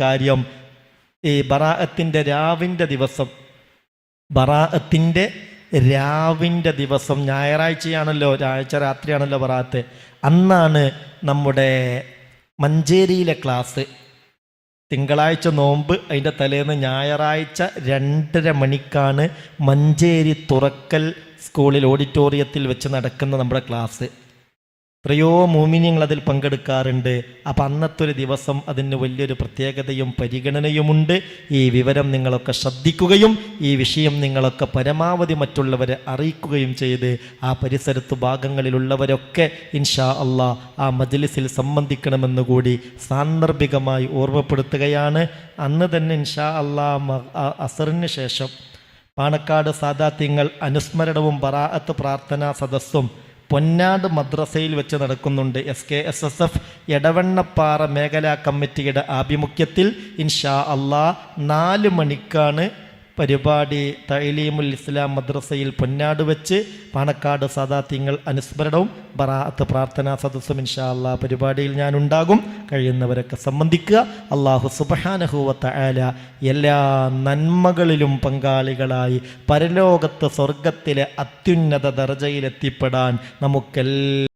കാര്യം ഈ ബറാഅത്തിന്റെ രാവിന്റെ ദിവസം ബറാഅത്തിന്റെ രാവിന്റെ ദിവസം ഞായറാഴ്ചയാണല്ലോ ഞായറാഴ്ച രാത്രിയാണല്ലോ ബറാത്ത് അന്നാണ് നമ്മുടെ മഞ്ചേരിയിലെ ക്ലാസ്. തിങ്കളാഴ്ച നോമ്പ് അതിന്റെ തലേന്ന് ഞായറാഴ്ച രണ്ടര മണിക്കാണ് മഞ്ചേരി തുറക്കൽ സ്കൂളിൽ ഓഡിറ്റോറിയത്തിൽ വെച്ച് നടക്കുന്ന നമ്മുടെ ക്ലാസ്. എത്രയോ മൂമിനിയങ്ങൾ അതിൽ പങ്കെടുക്കാറുണ്ട്. അപ്പം അന്നത്തെ ഒരു ദിവസം അതിന് വലിയൊരു പ്രത്യേകതയും പരിഗണനയുമുണ്ട്. ഈ വിവരം നിങ്ങളൊക്കെ ശ്രദ്ധിക്കുകയും ഈ വിഷയം നിങ്ങളൊക്കെ പരമാവധി മറ്റുള്ളവരെ അറിയിക്കുകയും ചെയ്ത് ആ പരിസരത്ത് ഭാഗങ്ങളിലുള്ളവരൊക്കെ ഇൻഷാ അള്ളാ ആ മജ്ലിസിൽ സംബന്ധിക്കണമെന്ന് കൂടി സാന്ദർഭികമായി ഓർമ്മപ്പെടുത്തുകയാണ്. അന്ന് തന്നെ ഇൻഷാ അള്ളാ അസറിന് ശേഷം പാണക്കാട് സാദാത്യങ്ങൾ അനുസ്മരണവും ബറാഅത്ത് പ്രാർത്ഥനാ സദസ്സും പൊന്നാട് മദ്രസയിൽ വെച്ച് നടക്കുന്നുണ്ട് S K S S F Edavannappara മേഖലാ കമ്മിറ്റിയുടെ ആഭിമുഖ്യത്തിൽ. ഇൻഷാ അള്ളാ നാല് മണിക്കാണ് പരിപാടി തൈലീമുൽ ഇസ്ലാം മദ്രസയിൽ പൊന്നാട് വെച്ച് പാണക്കാട് സാദാത്യങ്ങൾ അനുസ്മരണവും ബറാഅത്ത് പ്രാർത്ഥനാ സദസ്സും ഇൻഷാ അള്ളാ പരിപാടിയിൽ ഞാൻ ഉണ്ടാകും കഴിയുന്നവരൊക്കെ സംബന്ധിക്കുക. അള്ളാഹു സുബഹാനഹുവത്ത ആല എല്ലാ നന്മകളിലും പങ്കാളികളായി പരലോകത്ത് സ്വർഗത്തിലെ അത്യുന്നത ദർജയിലെത്തിപ്പെടാൻ നമുക്കെല്ലാം